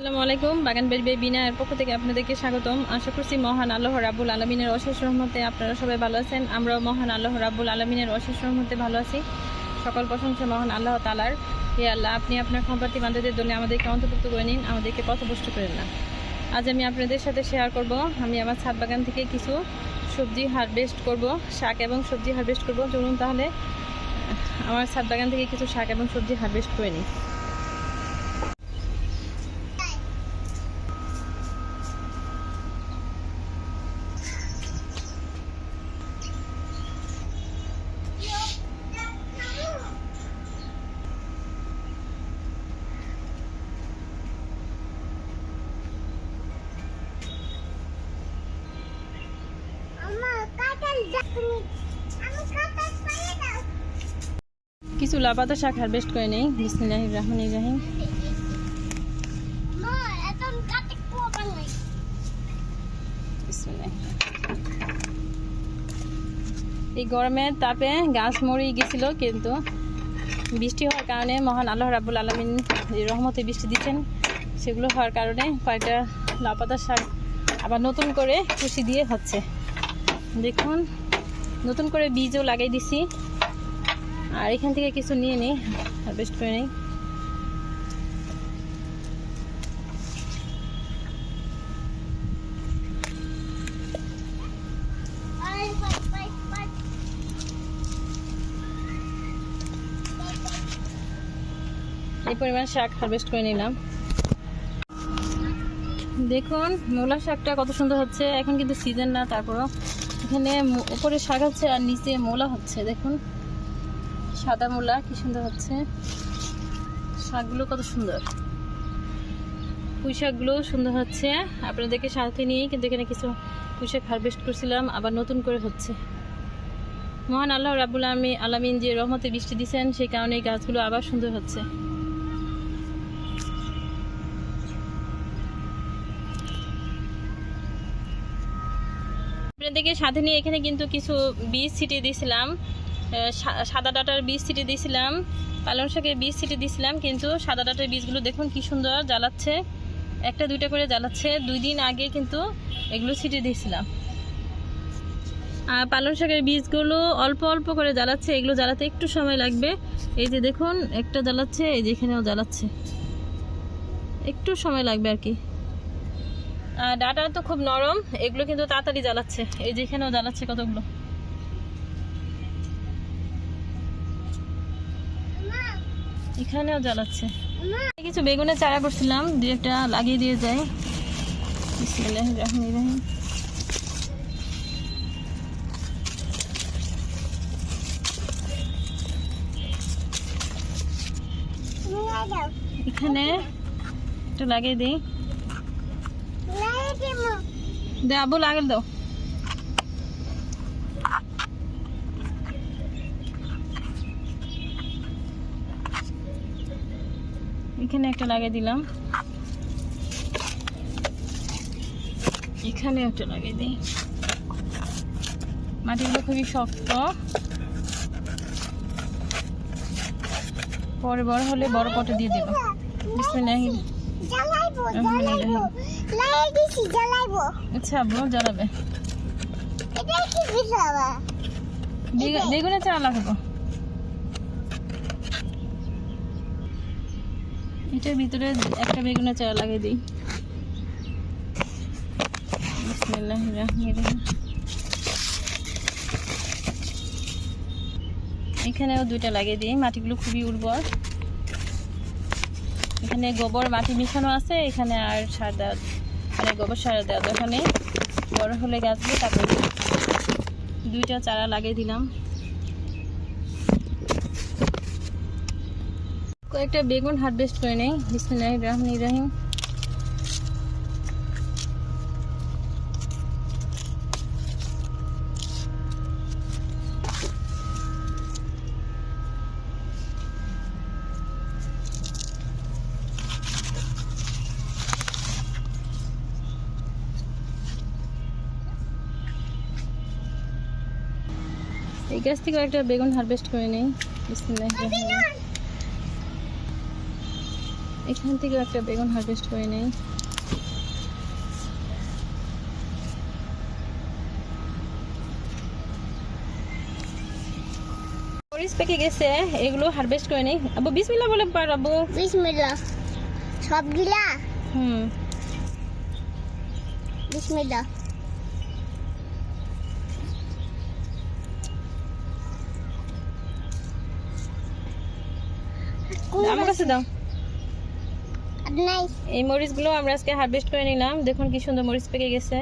আসসালামু আলাইকুম। বাগান বেরবে বিনায়ের পক্ষ থেকে আপনাদেরকে স্বাগতম। আশা করছি মহান আল্লাহ রাব্বুল আলমিনের অশেষ রহমতে আপনারা সবাই ভালো আছেন। আমরাও মহান আল্লাহ রাব্বুল আলমিনের অশেষ রহমতে ভালো আছি। সকল প্রশংসা মহান আল্লাহ তালার হে আল্লাহ, আপনি আপনার সম্পাতি বান্ধবদের দলে আমাদেরকে অন্তর্ভুক্ত করে নিন, আমাদেরকে পথভ্রষ্ট করেন না। আজ আমি আপনাদের সাথে শেয়ার করব। আমি আমার ছাদ বাগান থেকে কিছু সবজি হারভেস্ট করব, শাক এবং সবজি হারভেস্ট করব। চলুন তাহলে, আমার ছাদ বাগান থেকে কিছু শাক এবং সবজি হারভেস্ট করে নিই আমার কাটাল যাকনি আমি কাটাল পায়ে দাও কিছু লাপাতা শাক হারভেস্ট করে নেই। বিসমিল্লাহ রহমান ইব্রাহিম এই গরমের তাপে গাছ মরে গেছিল কিন্তু বৃষ্টি হওয়ার কারণে মহান আল্লাহ রাবুল আলমিন যে রহমতে বৃষ্টি দিচ্ছেন সেগুলো হওয়ার কারণে কয়েকটা লাপাতা শাক আবার নতুন করে খুশি দিয়ে হচ্ছে। দেখুন নতুন করে বীজও লাগাই দিছি। আর এখান থেকে কিছু নিয়ে নিই হারভেস্ট করে নিই। এই পরিমাণ শাক হারভেস্ট করে নিলাম। দেখুন, মূলা শাকটা কত সুন্দর হচ্ছে। এখন কিন্তু সিজন না, তারপরও এখানে উপরে শাক হচ্ছে আর নিচে মূলা হচ্ছে, দেখুন। সাদা মূলা, কি সুন্দর হচ্ছে। শাকগুলো কত সুন্দর। পুঁই শাকগুলো সুন্দর হচ্ছে। আপনাদেরকে সাথে নিয়েই কিন্তু এখানে কিছু পুঁই শাক হারভেস্ট করছিলাম, আবার নতুন করে হচ্ছে। মহান আল্লাহ রাবুল আলমী আলামিন যে রহমতে বৃষ্টি দিচ্ছেন সেই কারণে গাছগুলো আবার সুন্দর হচ্ছে। আপনাদেরকে সাথে নিয়ে এখানে কিন্তু কিছু বীজ ছিটিয়ে দিয়েছিলাম। সাদা ডাটার বীজ ছিটিয়ে দিয়েছিলাম। পালং শাকের বীজ ছিটিয়ে দিয়েছিলাম, কিন্তু সাদা ডাটার বীজগুলো দেখুন কি সুন্দর জ্বালাচ্ছে। একটা, দুইটা করে জ্বালাচ্ছে। দুই দিন আগে কিন্তু এগুলো ছিটিয়ে দিয়েছিলাম। আর পালং শাকের বীজগুলো অল্প অল্প করে জ্বালাচ্ছে। এগুলো জ্বালাতে একটু সময় লাগবে। এই যে দেখুন, একটা জ্বালাচ্ছে, এই যে এখানেও জ্বালাচ্ছে। একটু সময় লাগবে আর কি। ডাটা তো খুব নরম। এগুলো কিন্তু তাড়াতাড়ি জ্বালাচ্ছে। এই যেখানেও জ্বালাচ্ছে কতগুলো? এখানেও জ্বালাচ্ছে। কিছু বেগুনের চারা করছিলাম, দু একটা লাগিয়ে দিয়ে যায় এখানে একটু লাগিয়ে দিই। এখানে একটা লাগিয়ে দিলাম। এখানে একটা লাগিয়ে দিই। মাটিগুলো খুবই শক্ত। পরে বড় হলে বড় পটে দিয়ে দেবো জ্বালাইবো জ্বালাইবো। লাই দিছি জ্বালাইবো। আচ্ছা আব্বু জ্বালাবে। এটা কি বিছাবা বেগুন- বেগুনের লাগাবো। এটার ভিতরে একটা লাগিয়ে দিই। এখানেও দুইটা লাগিয়ে দিই। মাটিগুলো খুবই উর্বর। এখানে গোবর, মাটি মিশানো আছে, এখানে আর সার দেওয়া মানে গোবর সার দেওয়া ওখানে বড় হলে গাছগুলো তারপরে দুইটা চারা লাগিয়ে দিলাম। কয়েকটা বেগুন হারভেস্ট করে নেই। বিসমিল্লাহির রহমানির রহিম। গাছ থেকে একটা বেগুন হারভেস্ট করে নেই। এখান থেকে একটা বেগুন হারভেস্ট করে নেই। মরিচ পেকে গেছে এগুলো হারভেস্ট করে নেই। আবু বিসমিল্লাহ বলে পারব বিসমিল্লাহ। সবগুলা? হুম। বিসমিল্লাহ। আমার কাছে দাও। এই মরিচগুলো আমরা আজকে হারভেস্ট করে নিলাম। দেখুন কি সুন্দর মরিচ পেকে গেছে।